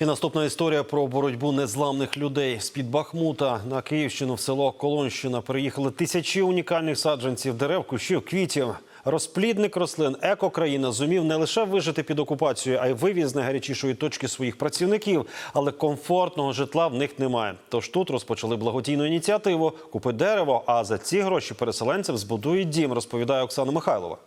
І наступна історія про боротьбу незламних людей з під Бахмута на Київщину в село Колонщина переїхали тисячі унікальних саджанців дерев, кущів, квітів. Розплідник рослин екокраїна зумів не лише вижити під окупацією, а й вивіз найгарячішої точки своїх працівників. Але комфортного житла в них немає. Тож тут розпочали благодійну ініціативу Купи дерево. А за ці гроші переселенцям збудують дім, розповідає Оксана Михайлова.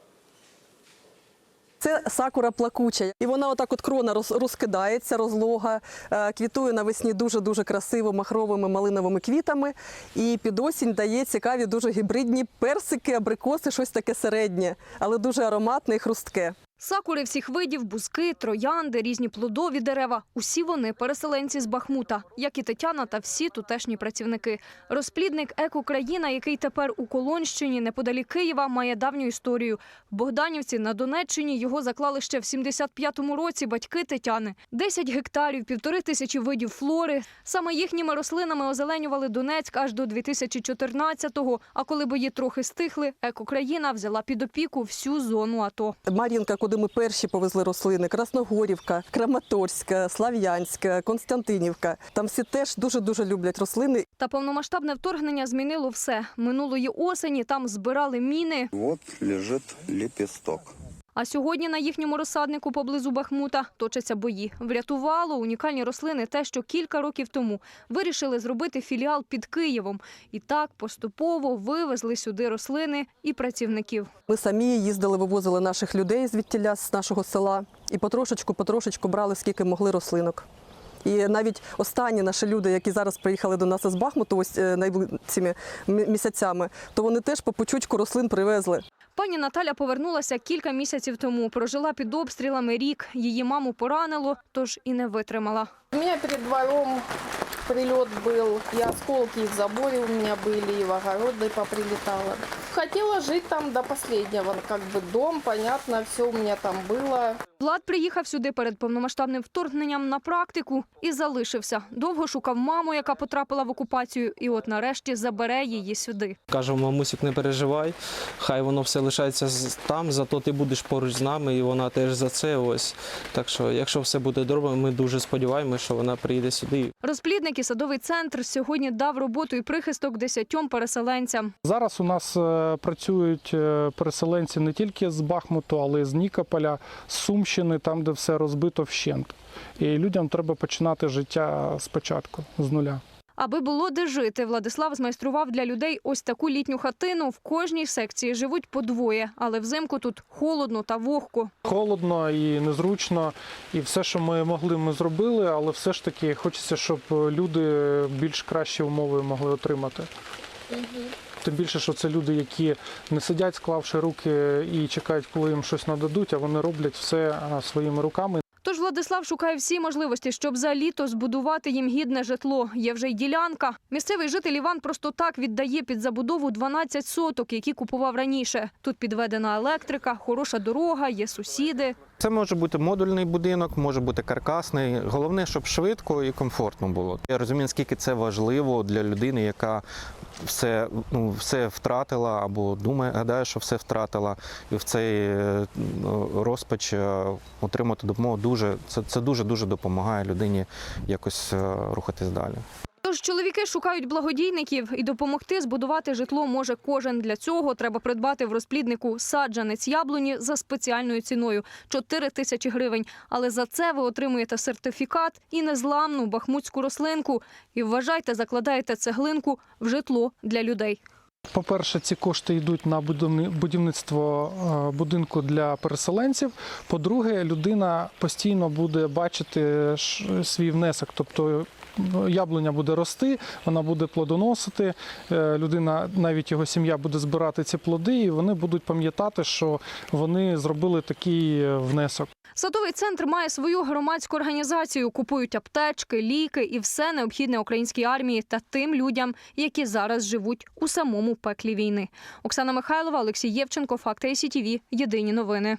Це сакура плакуча, і вона отак от крона розкидається, розлога, е, квітує навесні дуже дуже красиво махровими малиновими квітами. І під осінь дає цікаві дуже гібридні персики, абрикоси, щось таке середнє, але дуже ароматне і хрустке. Сакури всіх видів, бузки, троянди, різні плодові дерева. Усі вони переселенці з Бахмута, як і Тетяна та всі тутешні працівники. Розплідник «Екокраїна», який тепер у Колонщині, неподалік Києва, має давню історію. Богданівці на Донеччині його заклали ще в 75-му році батьки Тетяни. 10 гектарів, півтори тисячі видів флори. Саме їхніми рослинами озеленювали Донецьк аж до 2014-го. А коли бої трохи стихли, «Екокраїна» взяла під опіку всю зону АТО. Мар'їнка, куди ми перші повезли рослини, Красногорівка, Краматорська, Слав'янська, Константинівка. Там всі теж дуже дуже люблять рослини. Та повномасштабне вторгнення змінило все. Минулої осені там збирали міни. Вот лежить лепесток. А сьогодні на їхньому розсаднику поблизу Бахмута точаться бої. Врятувало унікальні рослини те, що кілька років тому вирішили зробити філіал під Києвом. І так поступово вивезли сюди рослини і працівників. Ми самі їздили, вивозили наших людей звідтіля з нашого села і потрошечку, потрошечку брали скільки могли рослинок. І навіть останні наші люди, які зараз приїхали до нас із Бахмуту, ось е, найближчими місяцями, то вони теж по пучучку рослин привезли. Пані Наталя повернулася кілька місяців тому. Прожила під обстрілами рік. Її маму поранило, тож і не витримала. У меня перед двором прилет был, и осколки и в заборе у меня были, и в огороды поприлетало. Хотела жить там до последнего, как бы дом, понятно, все у меня там было. Влад приїхав сюди перед повномасштабним вторгненням на практику і залишився. Довго шукав маму, яка потрапила в окупацію, і от нарешті забере її сюди. Кажу, мамусік, не переживай, хай воно все лишається з- там, зато ти будеш поруч з нами, і вона теж за це. Ось. Так що, якщо все буде добре, ми дуже сподіваємося, що вона приїде сюди. Розплідник і садовий центр сьогодні дав роботу і прихисток десятьом переселенцям. Зараз у нас е, працюють е, переселенці не тільки з Бахмуту, але й з Нікополя, з Сумщини, там, де все розбито вщент. І людям треба починати життя спочатку, з нуля. Аби було де жити, Владислав змайстрував для людей ось таку літню хатину. В кожній секції живуть по двоє, але взимку тут холодно та вогко. Холодно і незручно, і все, що ми могли, ми зробили, але все ж таки хочеться, щоб люди більш кращі умови могли отримати. Тим більше, що це люди, які не сидять, склавши руки і чекають, коли їм щось нададуть, а вони роблять все своїми руками. Владислав шукає всі можливості, щоб за літо збудувати їм гідне житло. Є вже й ділянка. Місцевий житель Іван просто так віддає під забудову 12 соток, які купував раніше. Тут підведена електрика, хороша дорога, є сусіди. Це може бути модульний будинок, може бути каркасний. Головне, щоб швидко і комфортно було. Я розумію, наскільки це важливо для людини, яка все, ну, все втратила або думає, гадає, що все втратила, і в цей е, ну, розпач е, отримати допомогу дуже це, це дуже дуже допомагає людині якось е, рухатись далі. Тож чоловіки шукають благодійників і допомогти збудувати житло може кожен. Для цього треба придбати в розпліднику саджанець яблуні за спеціальною ціною 4 тисячі гривень. Але за це ви отримуєте сертифікат і незламну бахмутську рослинку. І вважайте, закладаєте цеглинку в житло для людей. По-перше, ці кошти йдуть на будівни- будівництво е, будинку для переселенців. По-друге, людина постійно буде бачити свій внесок, тобто ну, яблуня буде рости, вона буде плодоносити. е, Людина, навіть його сім'я, буде збирати ці плоди, і вони будуть пам'ятати, що вони зробили такий е, внесок. Садовий центр має свою громадську організацію. Купують аптечки, ліки і все необхідне українській армії та тим людям, які зараз живуть у самому пеклі війни. Оксана Михайлова, Олексій Євченко, Факти СІТІВІ. Єдині новини.